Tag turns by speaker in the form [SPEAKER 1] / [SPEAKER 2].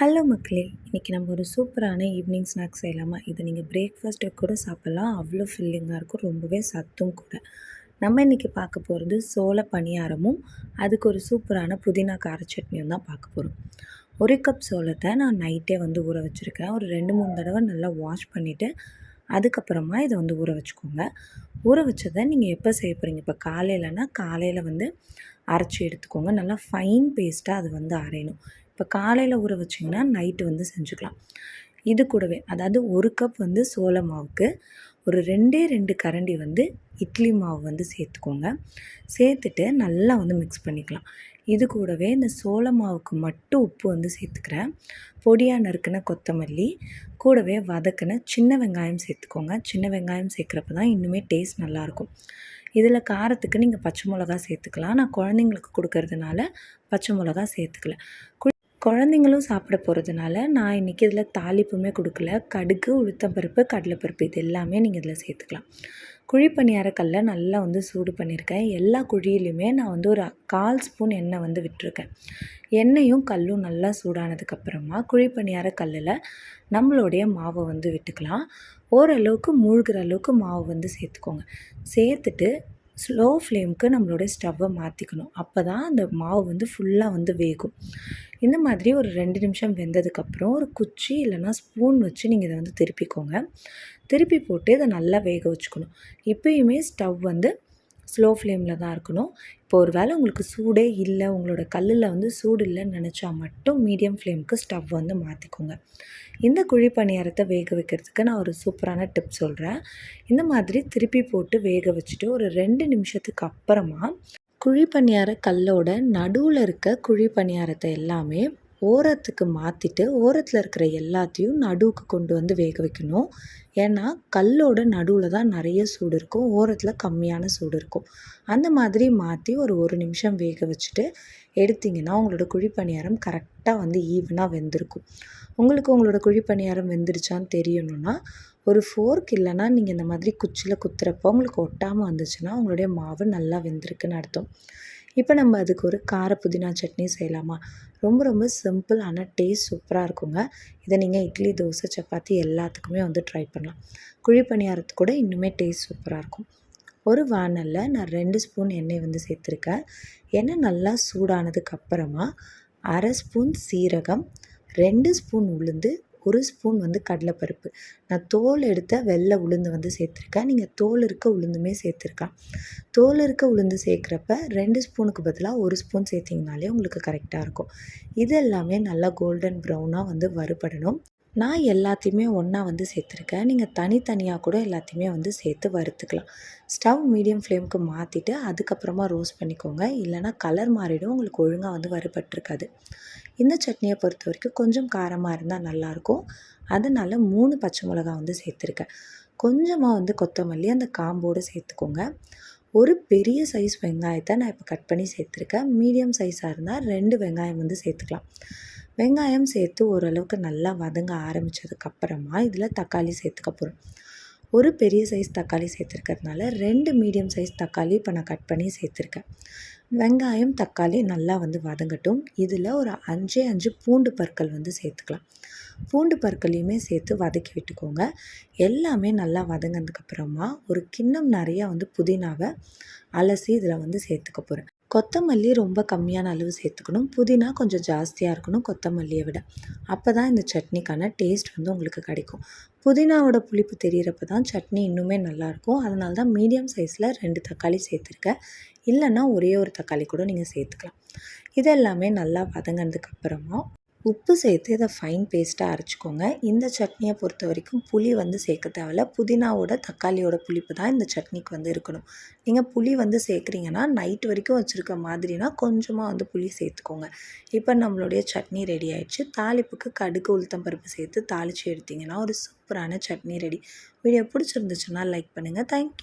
[SPEAKER 1] Hello மக்களே இன்றைக்கி நம்ம ஒரு சூப்பரான ஈவினிங் ஸ்நாக்ஸ் செய்யலாமா? இதை நீங்கள் பிரேக்ஃபாஸ்ட்டு கூட சாப்பிட்லாம். அவ்வளோ ஃபில்லிங்காக இருக்கும். ரொம்பவே சத்தும் கூட. நம்ம இன்றைக்கி பார்க்க போகிறது சோள பணியாரமும் அதுக்கு ஒரு சூப்பரான புதினா கார சட்னியும் தான் பார்க்க போகிறோம் ஒரு கப் சோளத்தை நான் நைட்டே வந்து ஊற வச்சுருக்கேன். ஒரு ரெண்டு மூணு தடவை நல்லா வாஷ் பண்ணிவிட்டு அதுக்கப்புறமா இதை வந்து ஊற வச்சுக்கோங்க. ஊற வச்சதை நீங்கள் எப்போ செய்ய போகிறீங்க இப்போ காலையிலனா காலையில் வந்து அரைச்சி எடுத்துக்கோங்க. நல்லா ஃபைன் பேஸ்ட்டாக அது வந்து அரையணும். இப்போ காலையில் ஊற வச்சிங்கன்னா நைட்டு வந்து செஞ்சுக்கலாம். இது கூடவே அதாவது ஒரு கப் வந்து சோள மாவுக்கு ஒரு ரெண்டே ரெண்டு கரண்டி வந்து இட்லி மாவு வந்து சேர்த்துக்கோங்க. சேர்த்துட்டு நல்லா வந்து மிக்ஸ் பண்ணிக்கலாம். இது கூடவே இந்த சோள மாவுக்கு மட்டும் உப்பு வந்து சேர்த்துக்கிறேன். பொடியாக நறுக்கின கொத்தமல்லி கூடவே வதக்கின சின்ன வெங்காயம் சேர்த்துக்கோங்க. சின்ன வெங்காயம் சேர்க்குறப்ப தான் இன்னுமே டேஸ்ட் நல்லாயிருக்கும். இதில் காரத்துக்கு நீங்கள் பச்சை மிளகா சேர்த்துக்கலாம். நான் குழந்தைங்களுக்கு கொடுக்கறதுனால பச்சை மிளகா சேர்த்துக்கல. குழந்தைங்களும் சாப்பிட போகிறதுனால நான் இன்றைக்கி இதில் தாளிப்புமே கொடுக்கல. கடுகு உளுத்தம்பருப்பு கடலைப்பருப்பு இது எல்லாமே நீங்கள் இதில் சேர்த்துக்கலாம். குழி பணியாரக்கல்ல நல்லா வந்து சூடு பண்ணியிருக்கேன். எல்லா குழியிலையுமே நான் வந்து ஒரு கால் ஸ்பூன் எண்ணெய் வந்து விட்டுருக்கேன். எண்ணெயும் கல்லும் நல்லா சூடானதுக்கப்புறமா குழி பணியார கல்லில் நம்மளுடைய மாவை வந்து விட்டுக்கலாம். ஓரளவுக்கு மூழ்கிற அளவுக்கு மாவு வந்து சேர்த்துக்கோங்க. சேர்த்துட்டு ஸ்லோ ஃப்ளேமுக்கு நம்மளுடைய ஸ்டவ்வை மாற்றிக்கணும் அப்போ தான் அந்த மாவு வந்து ஃபுல்லாக வந்து வேகும். இந்த மாதிரி ஒரு ரெண்டு நிமிஷம் வெந்ததுக்கப்புறம் ஒரு குச்சி இல்லைனா ஸ்பூன் வச்சு நீங்கள் இதை வந்து திருப்பிக்கோங்க. திருப்பி போட்டு இதை நல்லா வேக வச்சுக்கணும். இப்போயுமே ஸ்டவ் வந்து ஸ்லோ ஃப்ளேமில் தான் இருக்கணும். இப்போ ஒரு வேளை உங்களுக்கு சூடே இல்லை உங்களோட கல்லில் வந்து சூடு இல்லைன்னு நினச்சா மட்டும் மீடியம் ஃப்ளேமுக்கு ஸ்டவ் வந்து மாற்றிக்கோங்க இந்த குழி பணியாரத்தை வேக வைக்கிறதுக்கு நான் ஒரு சூப்பரான டிப் சொல்கிறேன் இந்த மாதிரி திருப்பி போட்டு வேக வச்சுட்டு ஒரு ரெண்டு நிமிஷத்துக்கு அப்புறமா குழி பணியார கல்லோட நடுவில் இருக்க குழி பணியாரத்தை எல்லாமே ஓரத்துக்கு மாற்றிட்டு ஓரத்தில் இருக்கிற எல்லாத்தையும் நடுவுக்கு கொண்டு வந்து வேக வைக்கணும். ஏன்னா கல்லோட நடுவில் தான் நிறைய சூடு இருக்கும். ஓரத்தில் கம்மியான சூடு இருக்கும். அந்த மாதிரி மாற்றி ஒரு ஒரு நிமிஷம் வேக வச்சுட்டு எடுத்திங்கன்னா உங்களோட குழிப்பணியாரம் கரெக்டாக வந்து ஈவனாக வெந்திருக்கும். உங்களுக்கு உங்களோட குழிப்பணியாரம் வெந்துருச்சான்னு தெரியணும்னா ஒரு ஃபோர்க் இல்லைன்னா நீங்கள் இந்த மாதிரி குச்சியில் குத்துறப்போ உங்களுக்கு ஒட்டாமல் வந்துச்சுன்னா உங்களுடைய மாவு நல்லா வெந்திருக்குன்னு அர்த்தம். இப்போ நம்ம அதுக்கு ஒரு கார புதினா சட்னி செய்யலாமா? ரொம்ப ரொம்ப சிம்பிள் ஆனால் டேஸ்ட் சூப்பராக இருக்குங்க. இதை நீங்கள் இட்லி தோசை சப்பாத்தி எல்லாத்துக்குமே வந்து ட்ரை பண்ணலாம். குழி பணியாரத்து கூட இன்னுமே டேஸ்ட் சூப்பராக இருக்கும். ஒரு வானலில் நான் ரெண்டு ஸ்பூன் எண்ணெய் வந்து சேர்த்துருக்கேன். எண்ணெய் நல்லா சூடானதுக்கப்புறமா அரை ஸ்பூன் சீரகம் ரெண்டு ஸ்பூன் உளுந்து ஒரு ஸ்பூன் வந்து கடலைப்பருப்பு. நான் தோல் எடுத்த வெள்ளை உளுந்து வந்து சேர்த்துருக்கேன். நீங்கள் தோல் இருக்க உளுந்துமே சேர்த்துருக்கேன் தோல் இருக்க உளுந்து சேர்க்குறப்ப ரெண்டு ஸ்பூனுக்கு பதிலாக ஒரு ஸ்பூன் சேர்த்திங்கனாலே உங்களுக்கு கரெக்டாக இருக்கும். இது எல்லாமே நல்லா கோல்டன் ப்ரௌனாக வந்து வறுபடணும். நான் எல்லாத்தையுமே ஒன்றா வந்து சேர்த்துருக்கேன். நீங்கள் தனித்தனியாக கூட எல்லாத்தையுமே வந்து சேர்த்து வறுத்துக்கலாம். ஸ்டவ் மீடியம் ஃப்ளேமுக்கு மாற்றிட்டு அதுக்கப்புறமா ரோஸ்ட் பண்ணிக்கோங்க. இல்லைனா கலர் மாறிடும். உங்களுக்கு ஒழுங்காக வந்து வறுபட்டிருக்காது. இந்த சட்னியை பொறுத்த வரைக்கும் கொஞ்சம் காரமாக இருந்தால் நல்லாயிருக்கும். அதனால் மூணு பச்சை மிளகா வந்து சேர்த்துருக்கேன். கொஞ்சமாக வந்து கொத்தமல்லி அந்த காம்போடு சேர்த்துக்கோங்க. ஒரு பெரிய சைஸ் வெங்காயத்தை நான் இப்போ கட் பண்ணி சேர்த்துருக்கேன். மீடியம் சைஸாக இருந்தால் ரெண்டு வெங்காயம் வந்து சேர்த்துக்கலாம். வெங்காயம் சேர்த்து ஓரளவுக்கு நல்லா வதங்க ஆரம்பித்ததுக்கப்புறமா இதில் தக்காளி சேர்த்துக்க போகிறோம். ஒரு பெரிய சைஸ் தக்காளி சேர்த்துருக்கிறதுனால ரெண்டு மீடியம் சைஸ் தக்காளி இப்போ நான் கட் பண்ணி சேர்த்துருக்கேன். வெங்காயம் தக்காளி நல்லா வந்து வதங்கட்டும். இதில் ஒரு அஞ்சே அஞ்சு பூண்டு பற்கள் வந்து சேர்த்துக்கலாம். பூண்டு பற்களையுமே சேர்த்து வதக்கி விட்டுக்கோங்க. எல்லாமே நல்லா வதங்கினதுக்கப்புறமா ஒரு கிண்ணம் நிறையா வந்து புதினாவை அலசி இதில் வந்து சேர்த்துக்க போகிறேன். கொத்தமல்லி ரொம்ப கம்மியான அளவு சேர்த்துக்கணும். புதினா கொஞ்சம் ஜாஸ்தியாக இருக்கணும் கொத்தமல்லியை விட. அப்போ தான் இந்த சட்னிக்கான டேஸ்ட் வந்து உங்களுக்கு கிடைக்கும். புதினாவோட புளிப்பு தெரிகிறப்ப தான் சட்னி இன்னுமே நல்லாயிருக்கும் அதனால தான் மீடியம் சைஸில் ரெண்டு தக்காளி சேர்த்துருக்கேன். இல்லைன்னா ஒரே ஒரு தக்காளி கூட நீங்கள் சேர்த்துக்கலாம். இதெல்லாமே நல்லா வதங்கினதுக்கப்புறமா உப்பு சேர்த்து இதை ஃபைன் பேஸ்ட்டாக அரைச்சிக்கோங்க. இந்த சட்னியை பொறுத்த வரைக்கும் புளி வந்து சேர்க்க தேவையில்ல. புதினாவோட தக்காளியோட புளிப்பு தான் இந்த சட்னிக்கு வந்து இருக்கணும். நீங்கள் புளி வந்து சேர்க்குறீங்கன்னா நைட் வரைக்கும் வச்சுருக்க மாதிரினா கொஞ்சமாக வந்து புளி சேர்த்துக்கோங்க. இப்போ நம்மளுடைய சட்னி ரெடி ஆயிடுச்சு. தாளிப்புக்கு கடுகு உளுத்தம் பருப்பு சேர்த்து தாளித்து எடுத்திங்கன்னா ஒரு சூப்பரான சட்னி ரெடி வீடியோ பிடிச்சிருந்துச்சுன்னா லைக் பண்ணுங்கள் தேங்க்யூ